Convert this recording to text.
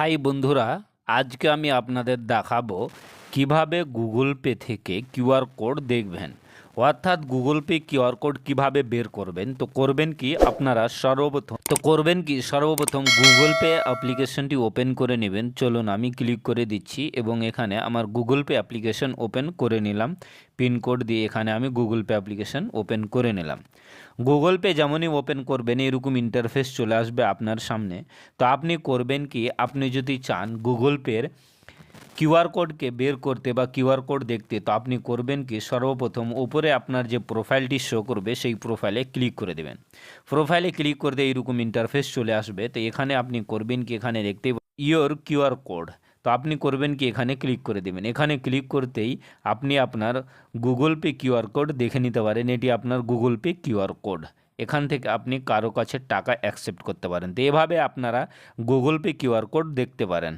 High বন্ধুরা আজকে আমি আপনাদের দেখাবো কীভাবে গুগল পে থেকে কিউআর কোড দেখবেন। অর্থাৎ গুগল পে কিউআর কোড কীভাবে বের করবেন? তো করবেন কি আপনারা সর্বপ্রথম, তো করবেন কি সর্বপ্রথম গুগল পে অ্যাপ্লিকেশনটি ওপেন করে নেবেন। চলুন আমি ক্লিক করে দিচ্ছি এবং এখানে আমার গুগল পে অ্যাপ্লিকেশন ওপেন করে নিলাম। পিনকোড দিয়ে এখানে আমি গুগল পে অ্যাপ্লিকেশন ওপেন করে নিলাম। গুগল পে যেমনই ওপেন করবেন, এরকম ইন্টারফেস চলে আসবে আপনার সামনে। তো আপনি করবেন কি, আপনি যদি চান গুগল পের কিউআর কোডকে বের করতে বা কিউআর কোড দেখতে, তো আপনি করবেন কি? সর্বপ্রথম উপরে আপনার যে প্রোফাইলটি শো করবে, সেই প্রোফাইলে ক্লিক করে দেবেন। প্রোফাইলে ক্লিক করতে এইরকম ইন্টারফেস চলে আসবে। তো এখানে আপনি করবেন কি? এখানে দেখতে ইয়োর কিউআর কোড তো আপনি করবেন কি? এখানে ক্লিক করে দেবেন। এখানে ক্লিক করতেই আপনি আপনার গুগল পে কিউআর কোড দেখে নিতে পারেন। এটি আপনার গুগল পে কিউআর কোড এখান থেকে আপনি কারও কাছে টাকা অ্যাকসেপ্ট করতে পারেন। তো এভাবে আপনারা গুগল পে কিউআর কোড দেখতে পারেন।